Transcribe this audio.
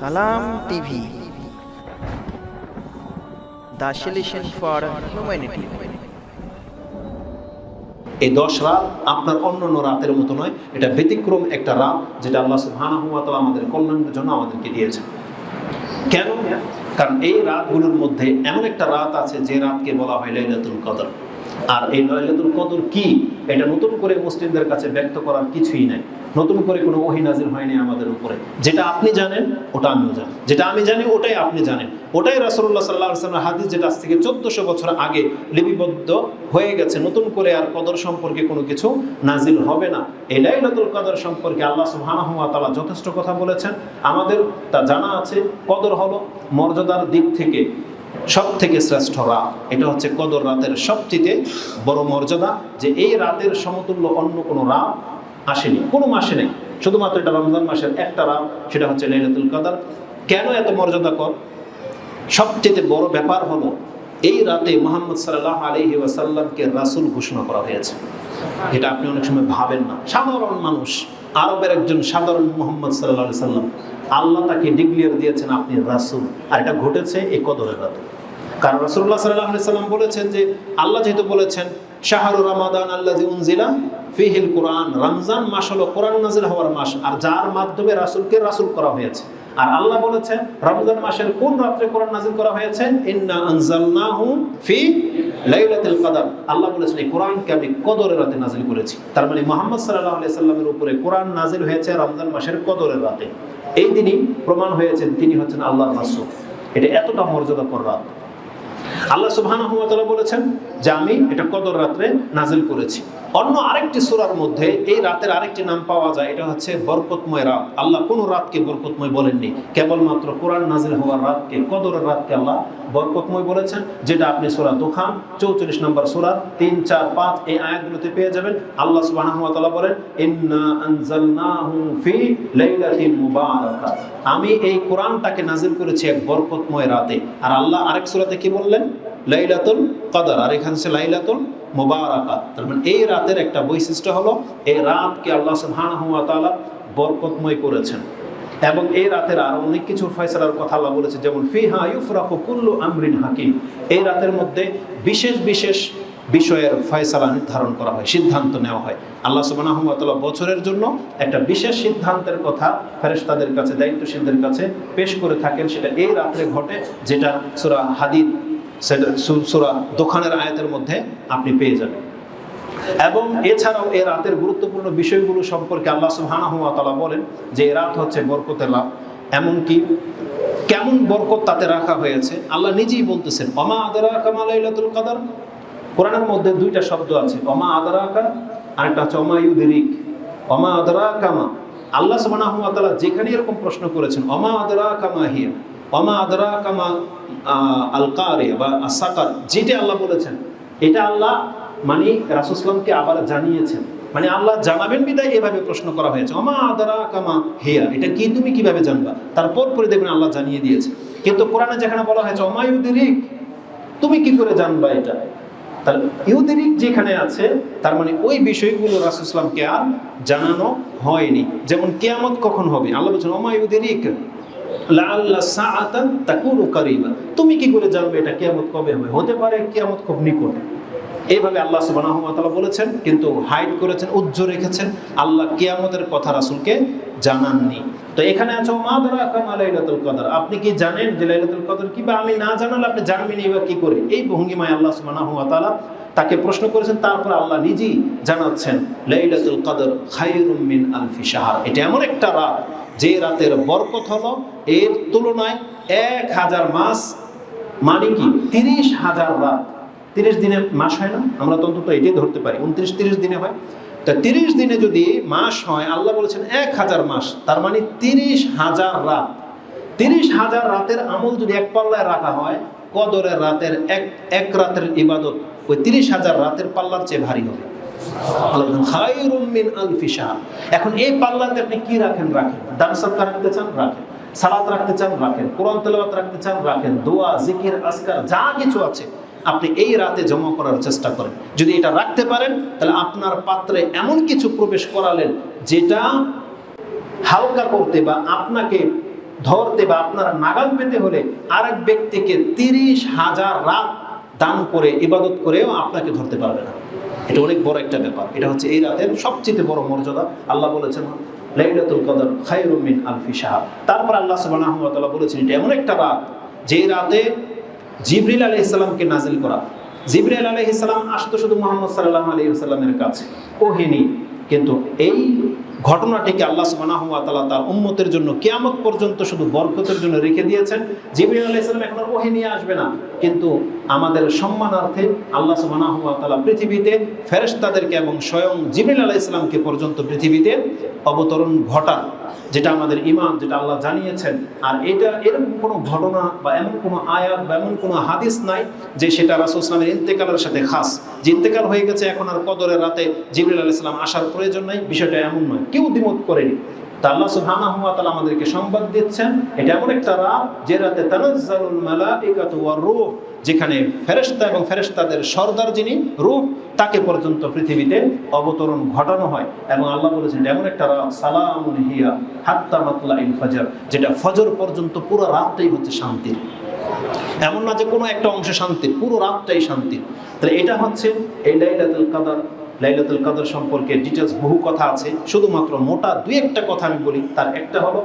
সালাম TV. For humanity. এই দশ রাত আপনার অন্য অন্য রাতের মতো নয়, এটা ব্যতিক্রম একটা রাত যেটা আল্লাহ সুবহানাহু ওয়া তাআলা আমাদের কল্যাণের জন্য আমাদেরকে দিয়েছে কেন? কারণ এই রাতগুলোর মধ্যে এমন একটা রাত আছে যে রাতকে বলা হয় লাইলাতুল কদর। আর এই লাইলাতুল কদর কি? এটা নতুন করে মুসলিমদের কাছে ব্যক্ত করার কিছুই নাই। নতুন করে কোনো ওহি নাজির হয়নি আমাদের উপরে। যেটা আপনি জানেন, ওটা আমিও জানি। যেটা আমি জানি, ওটাই আপনি জানেন। ওটাই রাসূলুল্লাহ সাল্লাল্লাহু আলাইহি ওয়াসাল্লাম হাদিস, যেটা আজ থেকে 1400 বছর আগে লিপিবদ্ধ হয়ে গেছে। নতুন করে আর কদর সম্পর্কে কোনো কিছু নাজিল হবে না। এই লাইলাতুল কদর সম্পর্কে আল্লাহ সুবহানাহু ওয়া তাআলা যথেষ্ট কথা বলেছেন। আমাদের তা জানা আছে। কদর হলো মর্যাদার দিক থেকে সব থেকে শ্রেষ্ঠ রাত। এটা হচ্ছে কদর রাতের সবচেয়ে বড় মর্যাদা যে এই রাতের সমতুল্য অন্য কোনো রাত আসেনি। কোনো মাসে নেই। শুধুমাত্র এটা রমজান মাসের একটা রাত, সেটা হচ্ছে লাইলাতুল কদর। কেন এত মর্যাদা কর? সবচেয়ে বড় ব্যাপার হলো এই রাতে মোহাম্মদ সাল্লাহ আলহি ওয়াসাল্লামকে রাসুল ঘোষণা করা হয়েছে। এটা আপনি অনেক সময় ভাবেন না। সাধারণ মানুষ, আরবের একজন সাধারণ মোহাম্মদ সাল্লাহ সাল্লাম আল্লাহ তাকে ডিক্লিয়ার দিয়েছেন আপনি রাসুল। আর এটা ঘটেছে এই কদরের রাতে। কারণ রাসুল্লাহ সাল্লাহ সাল্লাম বলেছেন যে, আল্লাহ যেহেতু বলেছেন, শাহরু রমাদান আল্লাহ উনজিলা ফিহিল কোরআন রমজান মাস হলো কোরআন নাজিল হওয়ার মাস, আর যার মাধ্যমে রাসুলকে রাসুল করা হয়েছে। আর আল্লাহ বলেছেন, রমজান মাসের কোন রাত্রে কোরআন নাজিল করা হয়েছে? ইন্না আনজালনাহু ফি লাইলাতুল কদর আল্লাহ বলেছেন, এই কোরআনকে আমি কদরের রাতে নাজিল করেছি। তার মানে মুহাম্মদ সাল্লাল্লাহু আলাইহি সাল্লামের উপরে কোরআন নাজিল হয়েছে রমজান মাসের কদরের রাতে। এই দিনই প্রমাণ হয়েছেন তিনি হচ্ছেন আল্লাহর রাসুল। এটা এতটা মর্যাদাপর রাত। আল্লাহ ওয়া বলেছেন যে আমি এটা কদর রাত্রে নাজিল করেছি। অন্য আরেকটি সুরার মধ্যে এই রাতের আরেকটি নাম পাওয়া যায়, এটা হচ্ছে বরকতময় রাত। আল্লাহ কোনো রাতকে বরকতময় বলেননি, কেবলমাত্র কোরআন নাজিল হওয়ার রাতকে, কদরের রাতকে আল্লাহ বরকতময় বলেছেন, যেটা আপনি সূরা দোখান চৌচল্লিশ নম্বর সূরা, তিন, চার, পাঁচ এই আয়াতগুলোতে পেয়ে যাবেন। আল্লাহ ওয়া বলেন আমি এই কোরআনটাকে নাজিল করেছি এক বরকতময় রাতে। আর আল্লাহ আরেক সূরাতে কি বললেন? লাইলাতুল কদর, আর এখানে সে লাইলাতুল মোবারাকা তার মানে এই রাতের একটা বৈশিষ্ট্য হলো, এই রাতকে আল্লাহ সুবহানাহু ওয়া তাআলা বরকতময় করেছেন। এবং এই রাতের আর অনেক কিছু ফয়সালার কথা আল্লাহ বলেছে, যেমন ফিহা ইউফরাকু কুল্লু আমরিন হাকিম। এই রাতের মধ্যে বিশেষ বিশেষ বিষয়ের ফয়সালা নির্ধারণ করা হয়, সিদ্ধান্ত নেওয়া হয়। আল্লাহ তাআলা বছরের জন্য একটা বিশেষ সিদ্ধান্তের কথা ফেরেশতাদের কাছে, দায়িত্বশীলদের কাছে পেশ করে থাকেন, সেটা এই রাত্রে ঘটে, যেটা সূরা হাদিদ সূরা দোকানের আয়াতের মধ্যে আপনি পেয়ে যাবেন। এবং এছাড়াও এ রাতের গুরুত্বপূর্ণ বিষয়গুলো সম্পর্কে আল্লাহ তাআলা বলেন যে এ রাত হচ্ছে বরকতের রাত। এমনকি কেমন বরকত তাতে রাখা হয়েছে, আল্লাহ নিজেই বলতেছেন অমা আদারা কামা লাইলাতুল কদর? কোরআনের মধ্যে দুইটা শব্দ আছে অমা আদরা কা আরেকটা হচ্ছে অমা ইউদিরিক? অমা আদারা কামা আল্লাহ তাআলা যেখানে এরকম প্রশ্ন করেছেন অমা আদরা কামা হিয়া? অমা আদরা কামা আহ, আল কারিয়া বা আসাকার যেটা আল্লাহ বলেছেন এটা আল্লাহ মানে রাসুসলামকে আবার জানিয়েছেন। মানে আল্লাহ জানাবেন বিদায় এভাবে প্রশ্ন করা হয়েছে। অমা আদারা কামা হেয়া এটা কি তুমি কীভাবে জানবা? তারপর পরে দেখবেন আল্লাহ জানিয়ে দিয়েছে। কিন্তু কোরআনে যেখানে বলা হয়েছে অমায়ুদিরিক তুমি কি করে জানবা এটা? তাহলে ইহুদিরিক যেখানে আছে তার মানে ওই বিষয়গুলো রাসুসলামকে আর জানানো হয়নি। যেমন কেয়ামত কখন হবে? আল্লাহ বলছেন অমায়ুদিরিক তুমি কি করে জানবে এটা কিয়ামত কবে হবে? হতে পারে কিয়ামত খুব নিকট। এইভাবে আল্লাহ তাআলা বলেছেন, কিন্তু হাইড করেছেন উজ্জ্ব রেখেছেন। আল্লাহ কিয়ামতের কথা রাসূলকে জানাননি। তো এখানে আছে লাইলাতুল কদর? আপনি কি জানেন যে লাইলাতুল কদর কি বা আমি না জানালে আপনি জানবেন বা কি করে? এই ভঙ্গিমায় আল্লাহ সুবহানাহু ওয়া তাআলা তাকে প্রশ্ন করেছেন, তারপর আল্লাহ নিজেই জানাচ্ছেন, লাইলাতুল কদর খায়রুম মিন আলফি শাহর। এটা এমন একটা রাত যে রাতের বরকত হলো, এর তুলনায় এক হাজার মাস মানে কি? তিরিশ হাজার রাত। তিরিশ দিনে মাস হয় না? আমরা তো অন্তত এটাই ধরতে পারি। উনত্রিশ, তিরিশ দিনে হয়। তা তিরিশ দিনে যদি মাস হয়, আল্লাহ বলেছেন এক হাজার মাস। তার মানে তিরিশ হাজার রাত। তিরিশ হাজার রাতের আমল যদি এক পাল্লায় রাখা হয়, কদরের রাতের এক এক রাতের ইবাদত ওই তিরিশ হাজার রাতের পাল্লার চেয়ে ভারী হবে। এখন এই পাল্লাতে আপনি কি রাখেন? রাখেন। রাখতে চান? রাখেন। রাখতে চান? রাখেন। কোরআন রাখতে চান? রাখেন। দোয়া, জিকির আসকার যা কিছু আছে আপনি এই রাতে জমা করার চেষ্টা করেন। যদি এটা রাখতে পারেন, তাহলে আপনার পাত্রে এমন কিছু প্রবেশ করালেন যেটা হালকা করতে বা আপনাকে ধরতে বা আপনার নাগাল পেতে হলে আরেক ব্যক্তিকে তিরিশ হাজার রাত দান করে ইবাদত করেও আপনাকে ধরতে পারবে না। এটা অনেক বড় একটা ব্যাপার। এটা হচ্ছে এই রাতের সবচেয়ে বড় মর্যাদা। আল্লাহ বলেছেন, লাইলাতুল কদর খায়রুম মিন আলফি শাহর তারপর আল্লাহ সুবহানাহু ওয়া তাআলা বলেছেন, এটা এমন একটা রাত, যে রাতে জিবরিল আলাইহিস সালামকে নাজিল করা। জিবরিল আলাইহিস সালাম আসতো শুধু মুহাম্মদ সাল্লাল্লাহু আলাইহি ওয়াসাল্লামের কাছে, ওহিনী। কিন্তু এই ঘটনাটিকে আল্লাহ তাআলা তার উম্মতের জন্য কেয়ামত পর্যন্ত শুধু বরকতের জন্য রেখে দিয়েছেন। জিবরিল আলাইহিস ইসলাম এখন আর ওহী নিয়ে আসবে না। কিন্তু আমাদের সম্মানার্থে আল্লাহ তাআলা পৃথিবীতে ফেরেশতাদেরকে এবং স্বয়ং জিবরিল আলাইহিস ইসলামকে পর্যন্ত পৃথিবীতে অবতরণ ঘটান যেটা আমাদের ইমান যেটা আল্লাহ জানিয়েছেন। আর এটা এরকম কোনো ঘটনা বা এমন কোনো আয়াত বা এমন কোনো হাদিস নাই যে সেটা রাসূল ইসলামের ইন্তেকালের সাথে খাস। যে ইন্তেকাল হয়ে গেছে এখন আর কদরের রাতে জিবরিল আলাইহিস সালাম আসার প্রয়োজন নাই, বিষয়টা এমন নয়। কেউ দ্বিমত করেনি। আল্লাহ সুবহানাহু ওয়া তাআলা আমাদেরকে সংবাদ দিচ্ছেন, এটা এমন একটা রাত যে রাতে তানাজ্জালুল মালাইকাতু ওয়ার রূহ, যেখানে ফেরেশতা এবং ফেরেশতাদের সর্দার যিনি, রূহ, তাকে পর্যন্ত পৃথিবীতে অবতরণ ঘটানো হয়। এবং আল্লাহ বলেছেন এমন একটা রাত, সালামুন হিয়া, হাত্তা মাতলাইল ফজর, যেটা ফজর পর্যন্ত পুরো রাতটাই হচ্ছে শান্তির। এমন না যে কোনো একটা অংশ শান্তির, পুরো রাতটাই শান্তির। তাহলে এটা হচ্ছে এই লাইলাতুল কাদার লাইলাতুল কাদর সম্পর্কে ডিটেলস বহু কথা আছে। শুধুমাত্র মোটা দুই একটা কথা আমি বলি, তার একটা হলো